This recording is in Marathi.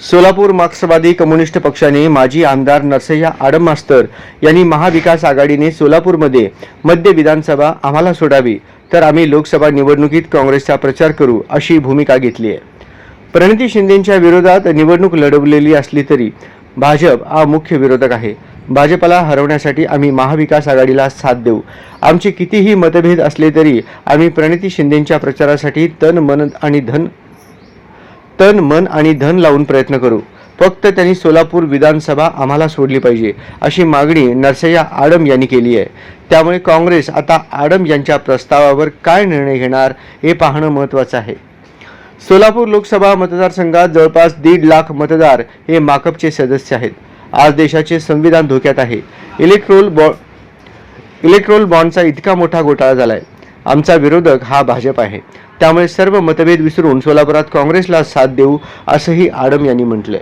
सोलापूर मार्क्सवादी कम्युनिस्ट पक्षाने माजी आमदार नरसय्या आडम मास्तर यांनी महाविकास आघाडीने सोलापूरमध्ये मध्य विधानसभा आम्हाला सोडावी तर आम्ही लोकसभा निवडणुकीत काँग्रेसचा प्रचार करू अशी भूमिका घेतली आहे. प्रणिती शिंदेच्या विरोधात निवडणूक लढवलेली असली तरी भाजप हा मुख्य विरोधक आहे. भाजपला हरवण्यासाठी आम्ही महाविकास आघाडीला साथ देऊ. आमचे कितीही मतभेद असले तरी आम्ही प्रणिती शिंदेच्या प्रचारासाठी तन मन आणि धन तन मन आणि धन लावून प्रयत्न करू. फक्त त्यांनी सोलापूर विधानसभा आम्हाला सोडली पाहिजे अशी मागणी नरसय्या आडम यांनी केली आहे. त्यामुळे काँग्रेस आता आडम यांच्या प्रस्तावावर काय निर्णय घेणार हे पाहणं महत्त्वाचं आहे. सोलापूर लोकसभा मतदारसंघात जवळपास दीड लाख मतदार हे माकपचे सदस्य आहेत. आज देशाचे संविधान धोक्यात आहे. इलेक्ट्रोल बॉ इलेक्ट्रोल बॉन्डचा इतका मोठा घोटाळा झाला आहे आमचा विरोधक हा भाजप आहे. त्यामुळे सर्व मतभेद विसरून सोलापुरात काँग्रेसला साथ देऊ असंही आडम यांनी म्हटलंय.